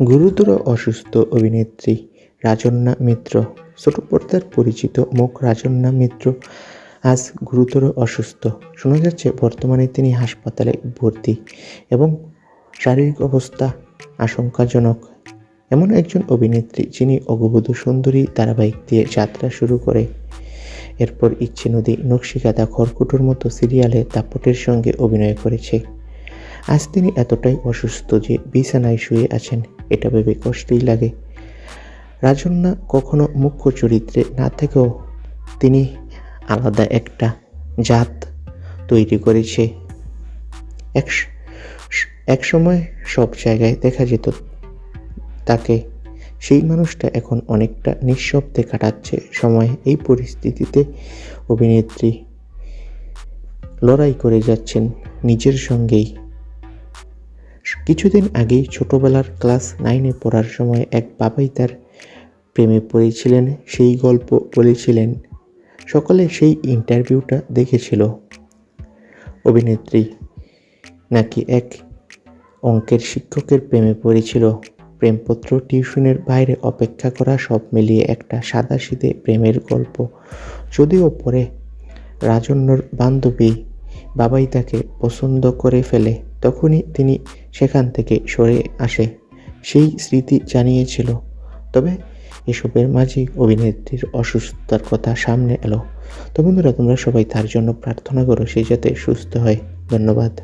গুরুতর অসুস্থ অভিনেত্রী রাজন্যা মিত্র, ছোট পর্দার পরিচিত মুখ রাজন্যা মিত্র আজ গুরুতর অসুস্থ। শোনা যাচ্ছে বর্তমানে তিনি হাসপাতালে ভর্তি এবং শারীরিক অবস্থা আশঙ্কাজনক। এমন একজন অভিনেত্রী যিনি অগবধূ সুন্দরী ধারাবাহিক দিয়ে যাত্রা শুরু করে। এরপর ইচ্ছে নদী নকশিকাদা খড়কুটোর মতো সিরিয়ালে দাপটের সঙ্গে অভিনয় করেছে। আজ তিনি এতটাই অসুস্থ যে বিছানায় শুয়ে আছেন। এটা ভেবে কষ্টই লাগে। রাজন্যা কখনো মুখ্য চরিত্রে না থেকেও তিনি আলাদা একটা জাত তৈরি করেছে। এক সময় সব জায়গায় দেখা যেত তাকে। সেই মানুষটা এখন অনেকটা নিঃশব্দে কাটাচ্ছে সময় এই পরিস্থিতিতে অভিনেত্রী লড়াই করে যাচ্ছেন নিজের সঙ্গেই। কিছুদিন আগেই ছোটবেলার ক্লাস নাইনে পড়ার সময় এক বাবাই তার প্রেমে পড়েছিলেন, সেই গল্প বলেছিলেন। সকলে সেই ইন্টারভিউটা দেখেছিল। অভিনেত্রী নাকি এক অঙ্কের শিক্ষকের প্রেমে পড়েছিল। প্রেমপত্র টিউশনের বাইরে অপেক্ষা করা সব মিলিয়ে একটা সাদাসিধে প্রেমের গল্প। যদিও পরে রাজন্যর বান্ধবী বাবাই তাকে পছন্দ করে ফেলে। তখনই তিনি সেখান থেকে সরে আসে। সেই স্মৃতি জানিয়েছিল। তবে এসবের মাঝেই অভিনেত্রীর অসুস্থতার কথা সামনে এলো। তো বন্ধুরা, তোমরা সবাই তার জন্য প্রার্থনা করো, সে যাতে সুস্থ হয়। ধন্যবাদ।